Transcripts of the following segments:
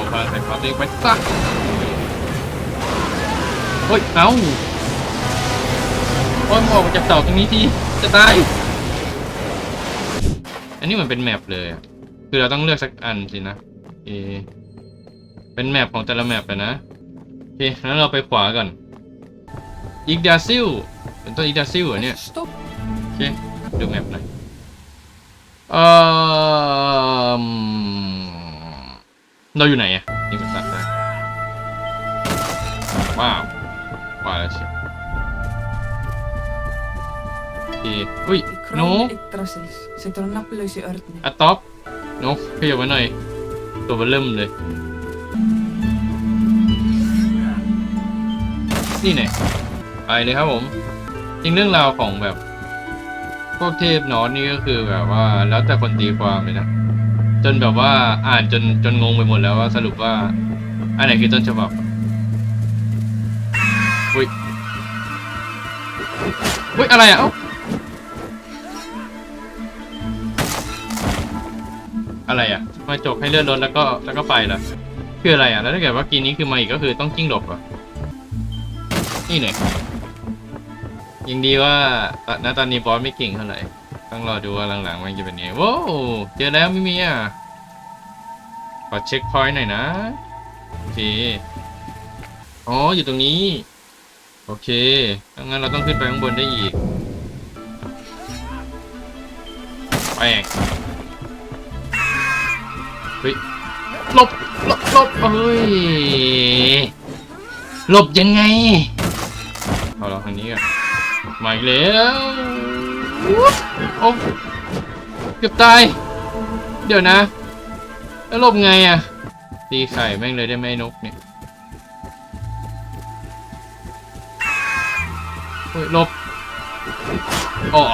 เอาพลังสายฟ้าตัวเองไปซะเฮ้ย เอ้าโอ้ยมึงออกจากเสาตรงนี้ทีจะตายอันนี้มือนเป็นแมปเลยอะคือเราต้องเลือกสักอันสินะเอเป็นแมปของแต่ละแมปเลยนะโอเคงั้นเราไปขวาก่อนอีกดาซิลเป็นต้นอีกดาซิลเหรอเนี่ยโอเคดูแมปหน่อยเอ่อ เราอยู่ไหนอะนี่มันตัดได้ว้าวว้าวแล้วเชียวโอเคอุ้ย โน krónu Yggdrasils sem drar nafnlausi örni. อะท็อปโนขยับมาหน่อย ตัวเบลเริ่มเลย นี่เนี่ยไปเลยครับผม จริงเรื่องราวของแบบ พวกเทพนอสนี่ก็คือแบบว่า แล้วแต่คนตีความเลยนะ จนแบบว่าอ่านจนจนงงไปหมดแล้วว่าสรุปว่า อันไหนคือต้นฉบับอุ้ยอุ้ยอะไรอะเอ้าอะไรอะมาจบให้เลื่อนรถแล้วก็แล้วก็ไปเหรอคืออะไรอะแล้วถ้าเกิดว่ากินนี้คือมาอีกก็คือต้องกิ้งหลบเหรอนี่เนี่ยยังดีว่าณตอนนี้บอสไม่เก่งเท่าไหร่ ต้องรอดูว่าหลังๆมันจะเป็นไงโว้วเจอแล้วไมิมีอะขอเช็คพอยต์หน่อยนะโอเคอ๋ออยู่ตรงนี้ โอเคงั้นเราต้องขึ้นไปข้างบนได้อีกแปลกเฮ้ยหลบหลบหลบเอ้ยหลบยังไงเอาเราทางนี้กันมาอีกแล้ว โอ้เกือบตาย เดี๋ยวนะ แล้วหลบไงอะตีไข่แม่งเลยได้ไหมนกเนี่ยเฮ้ยหลบอ๋อ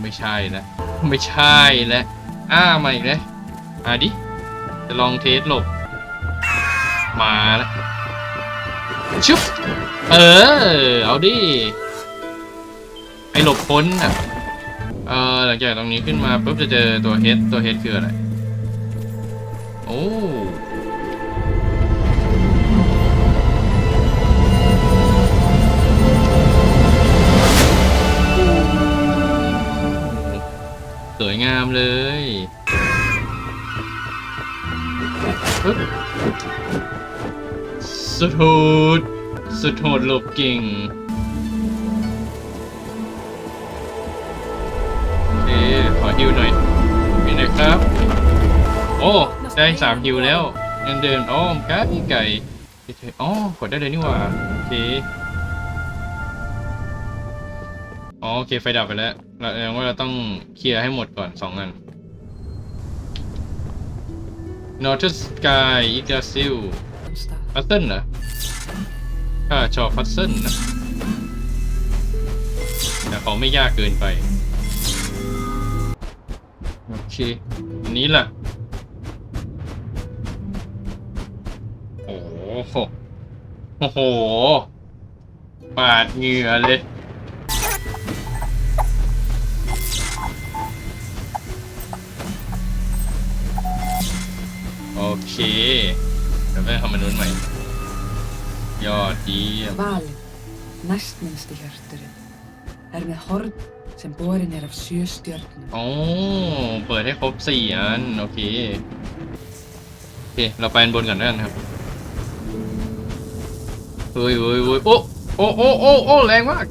ไม่ใช่นะไม่ใช่แล้วอ้ามาอีกแล้วอะดิ จะลองเทสหลบ มาแล้วชุบเออ เอาดิ อหลบพ้นอะเออหลังจากตรงนี้ขึ้นมาปุ๊บจะเจอตัวเฮดตัวเฮดคืออะไร โอ้สวยงามเลยปึ๊บสุดโหดสุดโหดหลบเก่ง วหน่อยมีหน่อยครับ โอ้ ได้สามฮิวแล้วเงินเดินอ้อมไก่ไก่อ๋อกดได้เลยนี่หว่าโอเคอ๋อโอเคไฟดับไปแล้วเราแสดงว่าเราต้องเคลียร์ให้หมดก่อนสองอัน Northern Sky อีกาซิลพัซเซิลเหรอข้าชอบพัซเซิลนะแต่เขาไม่ยากเกินไป เคอันนี้แหละโอ้โหโอ้โห ปาดเหงื่อเลย โอเคเดี๋ยวไปทำมนุษย์ใหม่ ยอดเยี่ยม Valin, næstminnsti hjörturinn, er með horn sem borin er af sjö stjörnum. โอ้เปิดให้ครบสี่อัน โอเค โอเค เราไปอันบนก่อนแล้วกันครับ เฮ้ยเฮ้ยเฮ้ยโอ้โอ้โอ้โอ้โอ้แรงมาก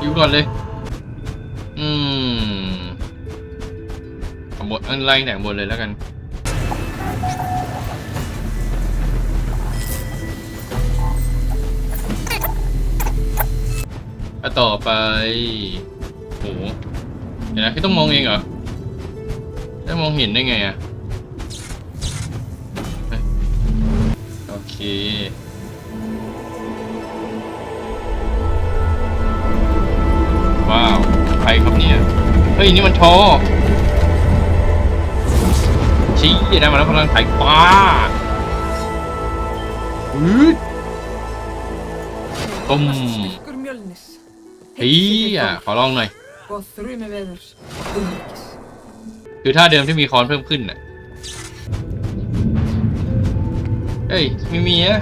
อยู่ก่อนเลย อืมเอาบนอันไล่แต่งบนเลยแล้วกัน อะต่อไปโหเดี๋ยวนะพี่ต้องมองเองเหรอได้มองเห็นได้ไงอะเฮ้ยโอเคว้าวใครครับเนี่ยเฮ้ยนี่มันทอชี้ได้มาแล้วพลังไถ่ป้าอืดตุ้ม Styrkur mjölnis, เฮียขอลองหน่อย og þrjumi veðurs og umryggis. คือท่าเดิมที่มีคอนเพิ่มขึ้นน่ะเฮ้ยมีมีอะ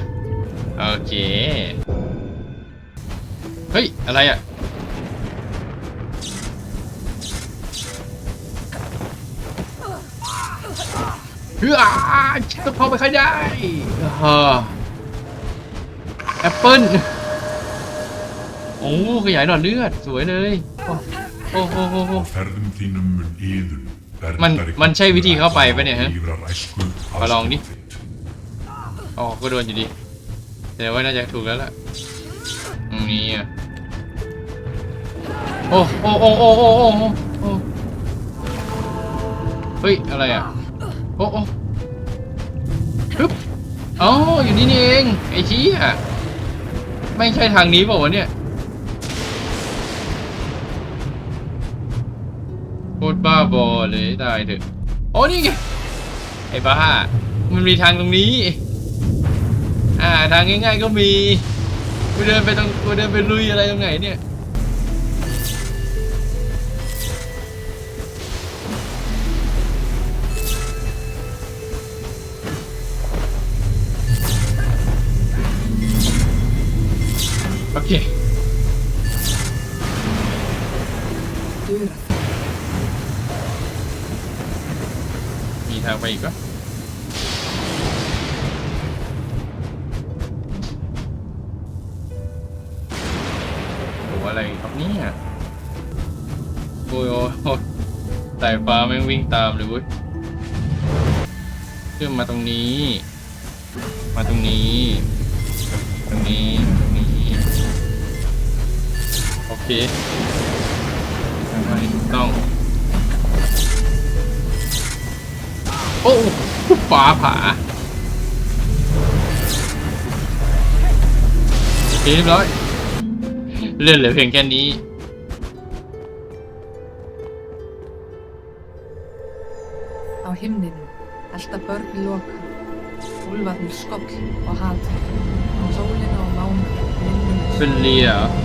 โอเค เฮ้ย อะไรอะ เฮ้ยต้องเข้าไปค่อยได้ฮ่าแอปเปิ้ล โอ้ขยายหลอดเลือดสวยเลย โอ้โหมันมันใช่วิธีเข้าไปปะเนี่ยฮะ มาลองดิ อ๋อก็โดนอยู่ดีแต่ว่าน่าจะถูกแล้วล่ะนี่อะโอ้โอ้โอ้โอ้โอ้โอ้เฮ้ย อะไรอะ โอ้โอ้ปึ๊บอ๋ออยู่นี่นี่เอง ไอ้ชี้อะไม่ใช่ทางนี้เปล่าวะเนี่ย ตรบ้าบอเลยตายเถอะโอ้นี่ไงไอ้บ้า มันมีทางตรงนี้ อ่าทางง่ายๆก็มีกูเดินไปตรงกูเดินไปลุยอะไรตรงไหนเนี่ยโอเค มางไปอีกปะโอ้อะไรครับเนี่ยโอ้ยโอ้ยโอ้ยสายฟ้าแม่งวิ่งตามเลยเว้ยขึ้นมาตรงนี้ มาตรงนี้ ตรงนี้ ตรงนี้ โอเคทำไมถูกต้อง โอ้ฟ้าผ่าโอเคเรียบร้อยเลื่อนเหลือเพียงแค่นี้ Á himninum, elta börn loka. Úlfarnir skoll og hatur. Á sólina og mánu, minnum เป็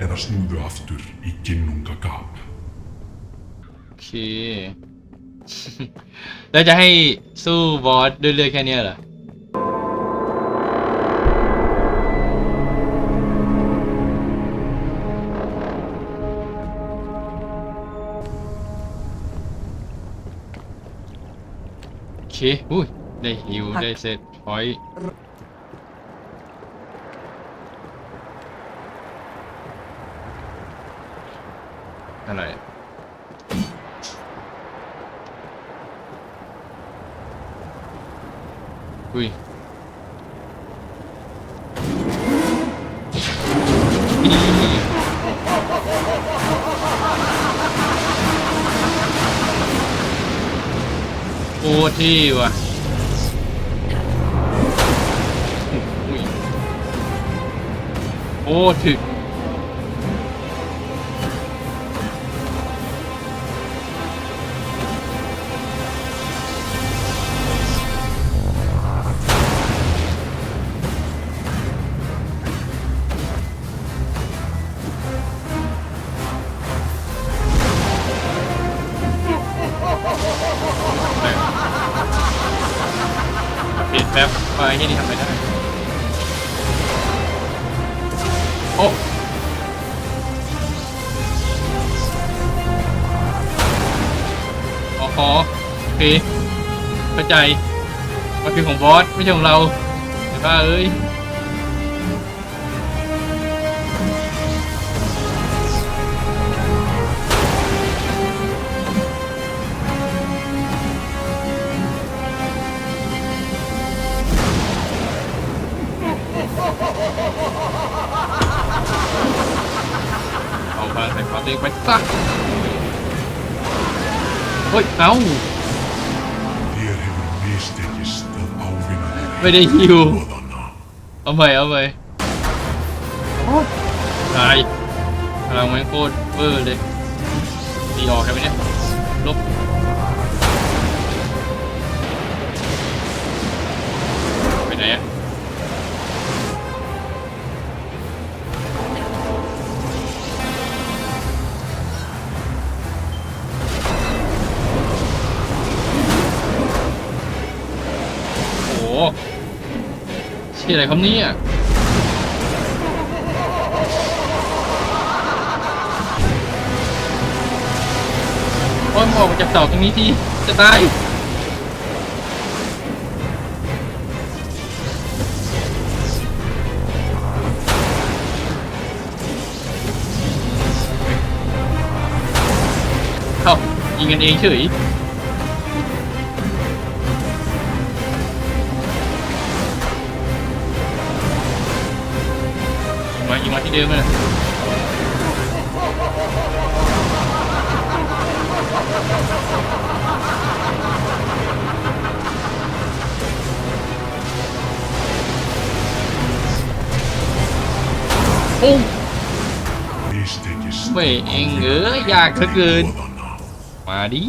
Eða snúðu aftur í ginnunga gap. โอเคแล้วจะให้สู้บอสด้วยเลือดแค่เนี้ยเหรอ โอเคอุ้ย ได้ฮิวได้เซตพอยต์ อะไรอุ้ยโอ้ที่ว่ะอุ้ยโอ้ถึก แบบไอ้ที่นี่ทำอะไรได้ โอ้อ๋อขอโอเคเข้าใจมันเป็นของบอส ไม่ใช่ของเราเห็นป่ะเอ้ย ไปซะเฮ้ย เอ้า ไม่ได้ฮิวเอาใหม่เอาใหม่ตายพลังแมันโคตรเวอร์เลยตีออกใช่ไหมเนี่ย ลบไปไหนอะ ที่อะไรครับเนี่ยโอ้ยมออกมาจากเสาตรงนี้ทีจะตายเอ้ายิงกันเองเฉย ยิงมาที่เดิมเลยโอ้ Mistekist เว้ยเองเอ้ยยากเหลือเกิน goðanna. มาดิ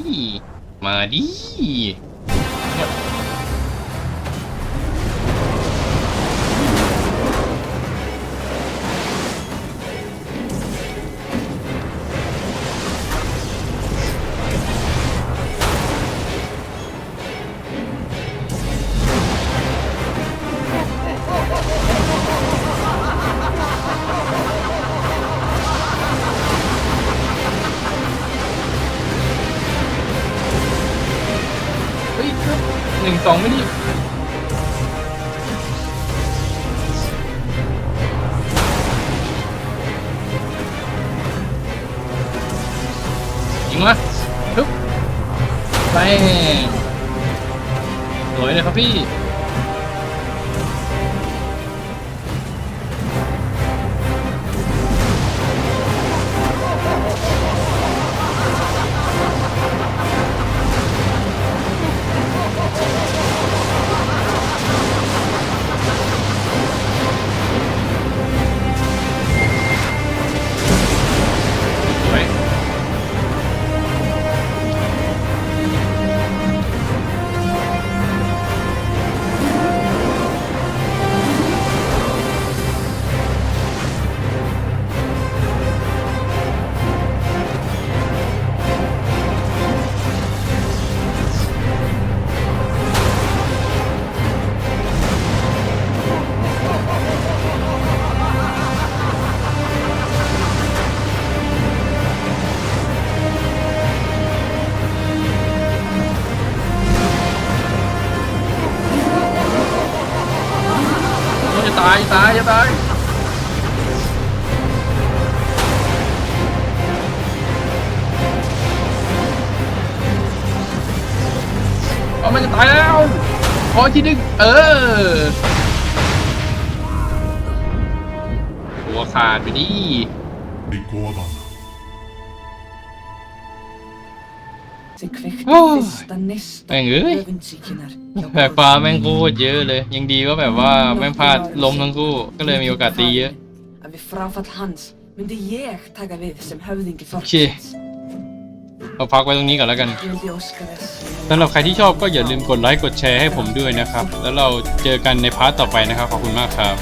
มาดิ สองไม่ดิยิงมาปึ๊บไปสวยเลยครับพี่ ตายจะตายจะตายเอามันจะตายแล้วขอทีนึงเออหัวขาดไปดิ Í goðanna. sem kveikti Ó, fyrsta nista Veng ơi. öfundsíkinar แผกฟ้าแม่งโคตรเยอะเลย ยังดีว่าแบบว่าแม่งพลาดล้มทั้งคู่ ก็เลยมีโอกาสตีเยอะ að við fráfall hans myndi ég taka við sem höfðingi Ok. þorpsins เราพักไว้ตรงนี้ก่อนแล้วกัน ég vildi óska þess สำหรับใครที่ชอบก็อย่าลืมกดไลค์กดแชร์ให้ผมด้วยนะครับ แล้วเราเจอกันในพาร์ทต่อไปนะครับ ขอบคุณมากครับ